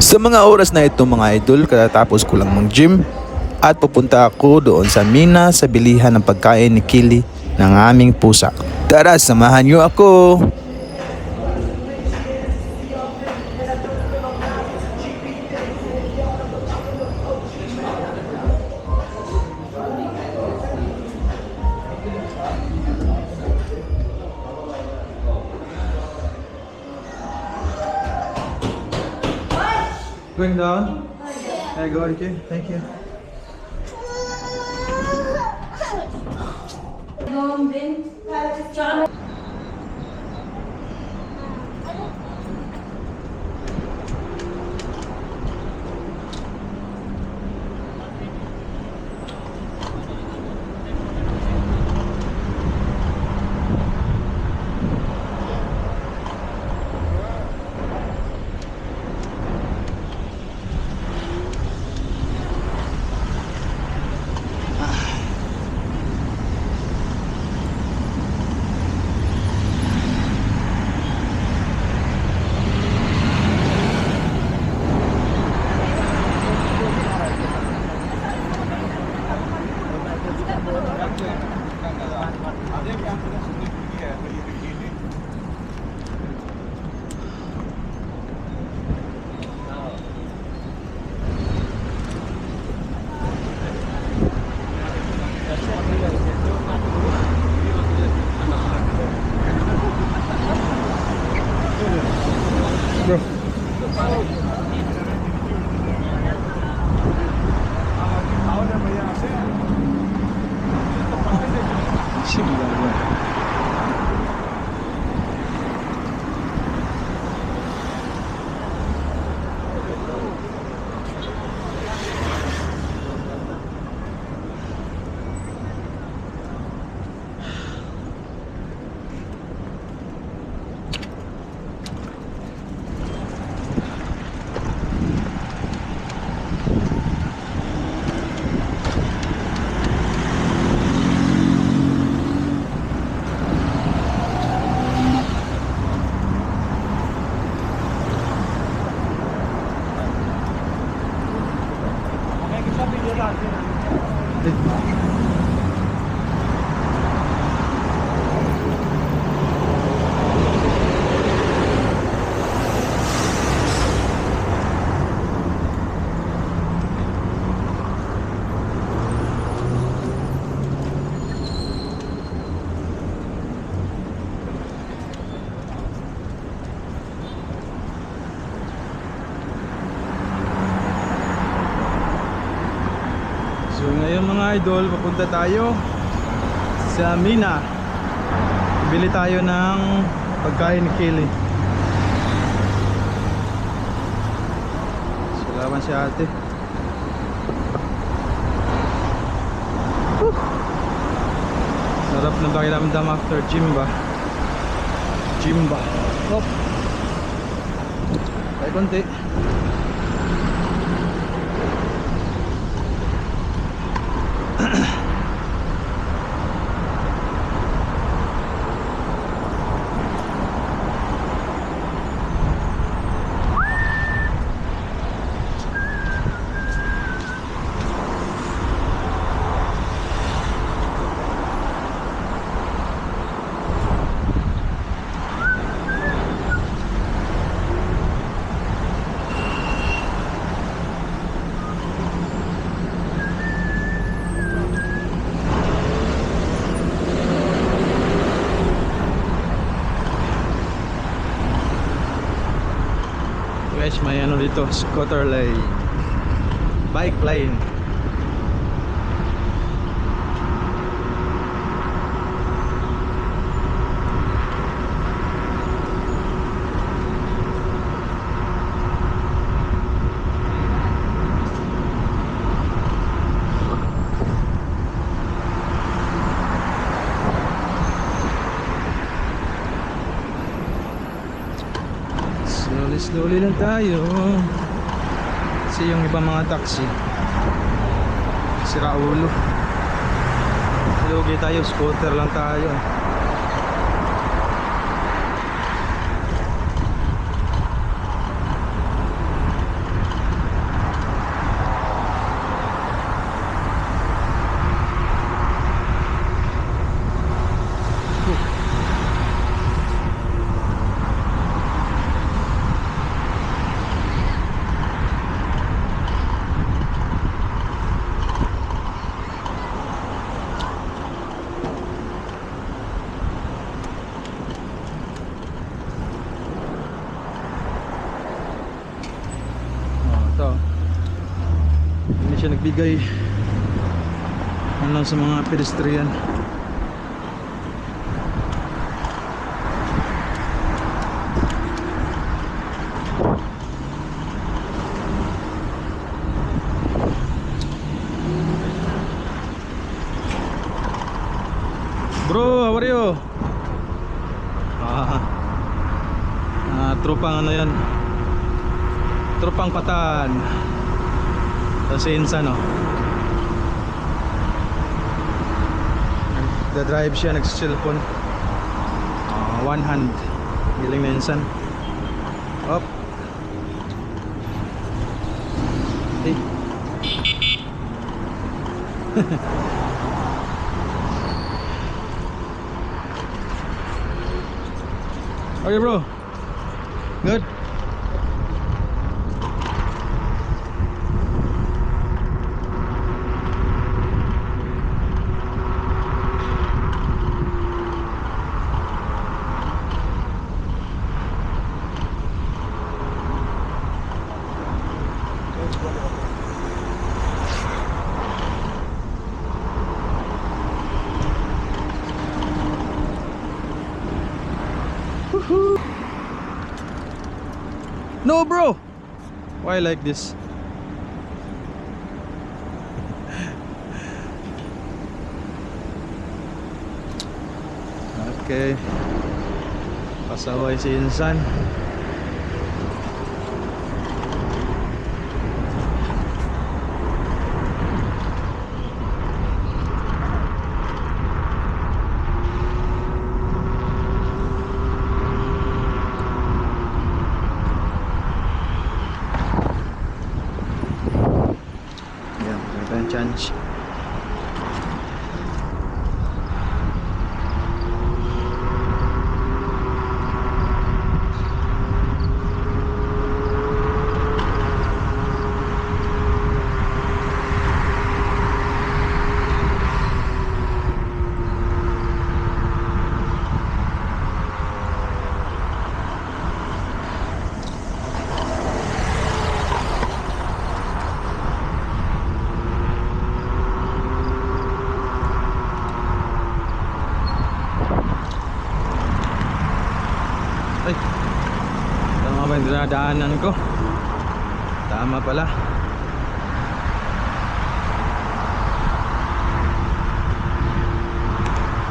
Sa mga oras na ito mga idol, katatapos ko lang mag-gym at pupunta ako doon sa Mina sa bilihan ng pagkain ni Kili ng aming pusa. Tara, samahan niyo ako! Going down? I go, okay. Thank you. So idol, papunta tayo sa Mina. Bili tayo ng pagkain ni Kili. Salamat si ate. Whew. Sarap ng pakiramdam after gym ba? Gym ba? Hop. Tayo konti. Guys, may ano dito, scooter lane. Bike lane. Slowly, lang tayo. Kasi yung ibang mga taxi, sira ulo. Lugi tayo, scooter lang tayo. ito nagbigay ano sa mga pedestrian Bro, how are you? Ah, ah tropang ano yan? Tropang patan. Tapos si Insan, no? Nagda-drive siya, nagsisilpon. Ah, one hand. Giling na Insan. Up. Hey. Okay bro. Good. No bro. Why like this? Okay. Pasaway si Insan. Ito tama ba yung dinadaanan ko? Tama pala.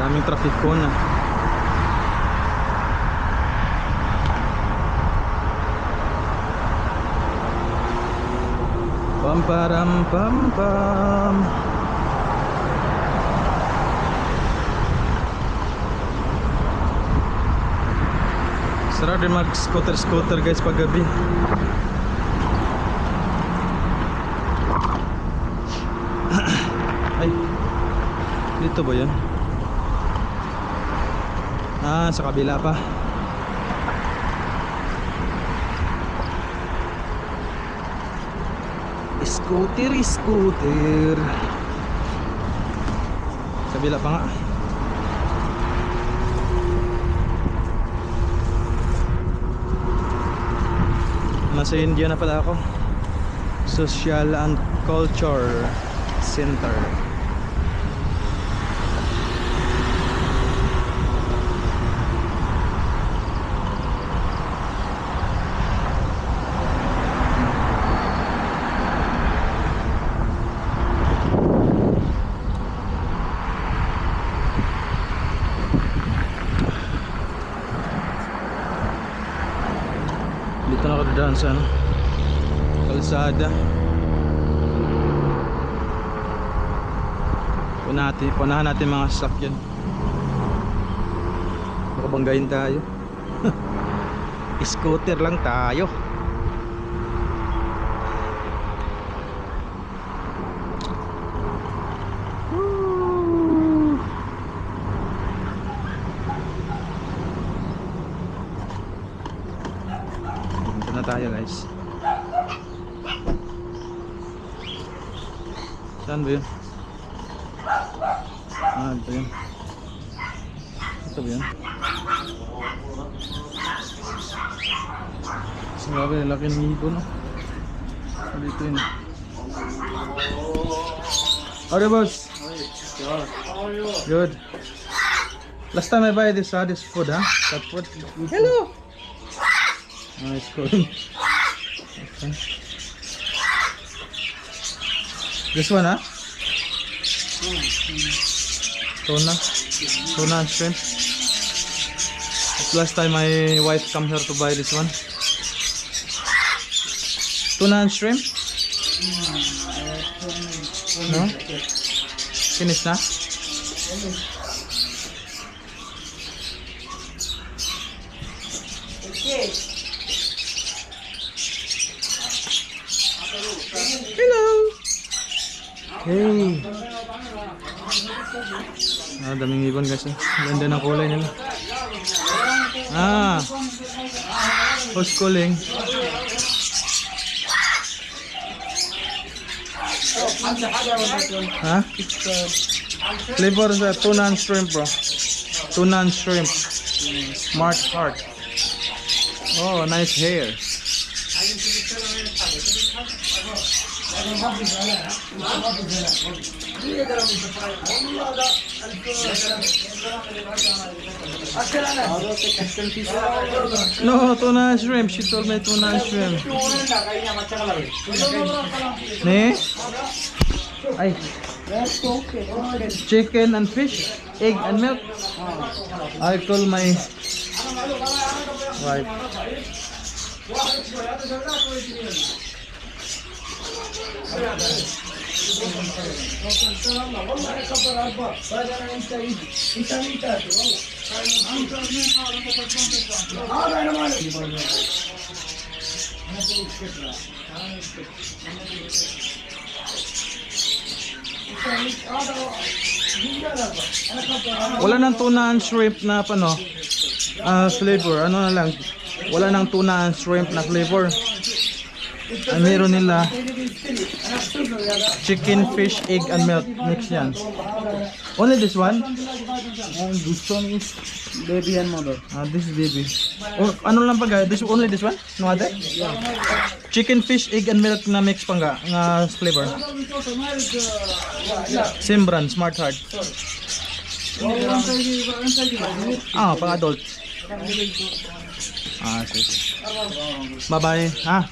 Daming traffic ko na. Pam param pam pam. Sarap din mag scooter scooter guys pag gabi. Ay. Dito ba 'yan? Ah, sa kabila pa. Scooter, scooter. Kabila pa nga. Nasa India na pala ako. Social and Culture Center. Ako dadaan sa ano, kalsada. Punahan natin, punahan natin mga sasakyan. Makabanggayin tayo. Scooter lang tayo. Na tayo guys. Saan ba yun? Ah, ito yun. Ito ba yun? Sabi, laki ng ibon no? Dito yun. Okay, boss. Good. Last time I buy this, uh, food, huh? Food. Hello. Nice cool. Okay. This one, huh? Tuna. Tuna and shrimp. It's last time my wife come here to buy this one. Tuna and shrimp? No? Finish na? Hello! Hey! Ah, daming ibon kasi. Ganda ng kulay nila. Ah! Who's calling? Ha? Flavor sa tuna and shrimp bro. Tuna and shrimp. Smart heart. Oh, nice hair. No, tuna shrimp. She told me tuna shrimp. Ne? Chicken and fish, egg and milk. I call my wife. Wala nang tuna and shrimp na pano ah, flavor. Ano na lang. Wala nang tuna and shrimp na flavor. Ang meron nila chicken, fish, egg, and milk. Mix yan. Only this one? And this one is baby and mother. Ah, this is baby. Oh, ano lang pag This only this one? No other? Chicken, fish, egg, and milk na mix pang nga flavor. Same brand, Smart Heart. Ah, pang adult. Ah, sige. Bye-bye. Ha?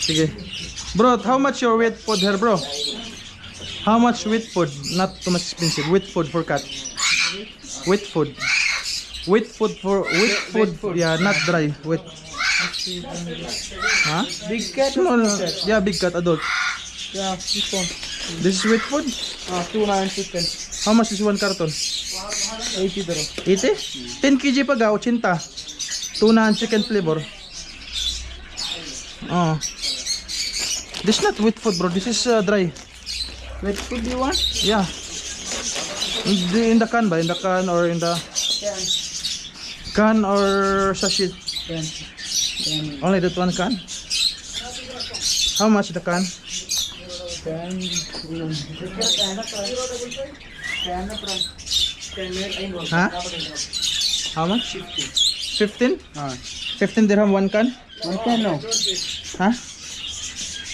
Sige. Bro, how much your wheat food here, bro? How much wheat food? Not too much expensive. Wheat food for cat. Wheat food. Wheat food for wheat food. Yeah, not dry. Wheat. Huh? Big cat. Small. Yeah, big cat adult. Yeah, this one. This is wheat food. Ah, and chicken. How much is one carton? 80 daro. 80? 10 kg pa ga, 80. Tuna and chicken flavor. Oh. This not wheat food, bro. This is uh, dry. Wait, food you want? Yeah. In the, in the can ba? In the can or in the Ten. can or sachet? Ten. Ten. Only that one can? How much the can? Ten. Ten. Ten. Ha? How much? 15? Ah. 15 dirham one can? One ten no. Ha?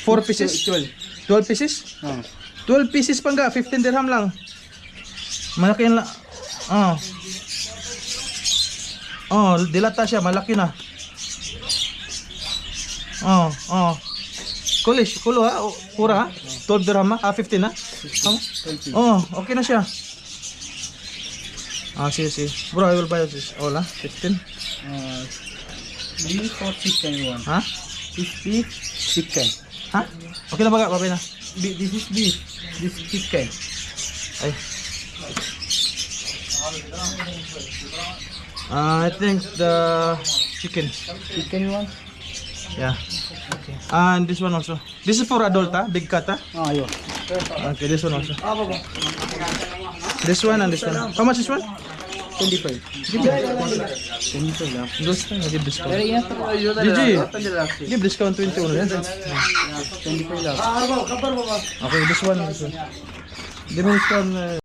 4 pieces? 12. 12 pieces? Ah. 12 pieces pa nga, 15 dirham lang. Malaki yan lang. Oh. Oh, dilata siya, malaki na. Oh, oh. Kulish, kulo ha, pura ha. 12 dirham ha, ah, 15 ha. Tama? 20. Oh, okay na siya. Ah, sige, sige. Bro, I will buy this. Ha, 15. Ah. Beef or chicken you want? Ha? This beef, chicken. Ha? Okay na ba? Babay na. Be- This is beef. This is chicken. Ay. Ah, I think the chicken. Chicken you want? Yeah. And this one also. This is for adult, ah? Big cat, ah? Ah, yo. Okay, this one also. Ah, baba. This one and this one. How much this one? 25. Give me. 25 lang. This one, give discount. GG. Give discount 21. Yan. 25 lang. Okay, this one. Give me discount. uh,